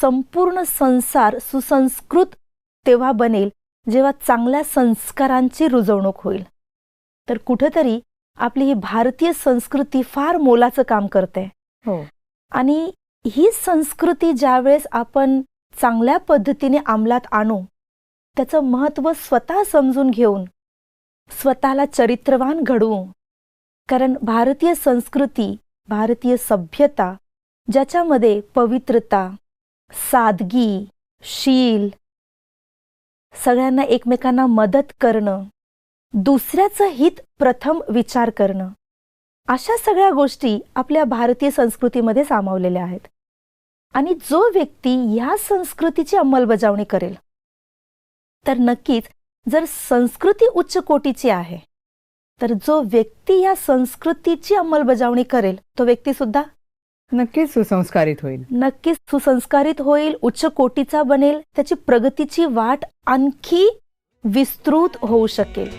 संपूर्ण संसार सुसंस्कृत तेव्हा बनेल जेव्हा चांगल्या संस्कारांची रुजवणूक होईल. तर कुठेतरी आपली ही भारतीय संस्कृती फार मोलाचं काम करते. हो. आणि ही संस्कृती ज्यावेळेस आपण चांगल्या पद्धतीने अंमलात आणू त्याचं महत्त्व स्वतः समजून घेऊन स्वतःला चरित्रवान घडवू. कारण भारतीय संस्कृती भारतीय सभ्यता ज्याच्यामध्ये पवित्रता सादगी शील. सगळ्यांना एकमेकांना मदत करणं. दुसऱ्याचं हित प्रथम विचार करणं. अशा सगळ्या गोष्टी आपल्या भारतीय संस्कृतीमध्ये सामावलेल्या आहेत. आणि जो व्यक्ती ह्या संस्कृतीची अंमलबजावणी करेल तर नक्कीच जर संस्कृती उच्च कोटीची आहे तर जो व्यक्ती या संस्कृतीची अंमलबजावणी करेल तो व्यक्तीसुद्धा नक्कीच सुसंस्कारित होईल. नक्कीच सुसंस्कारित होईल उच्च कोटीचा बनेल त्याची प्रगतीची वाट आणखी विस्तृत होऊ शकेल.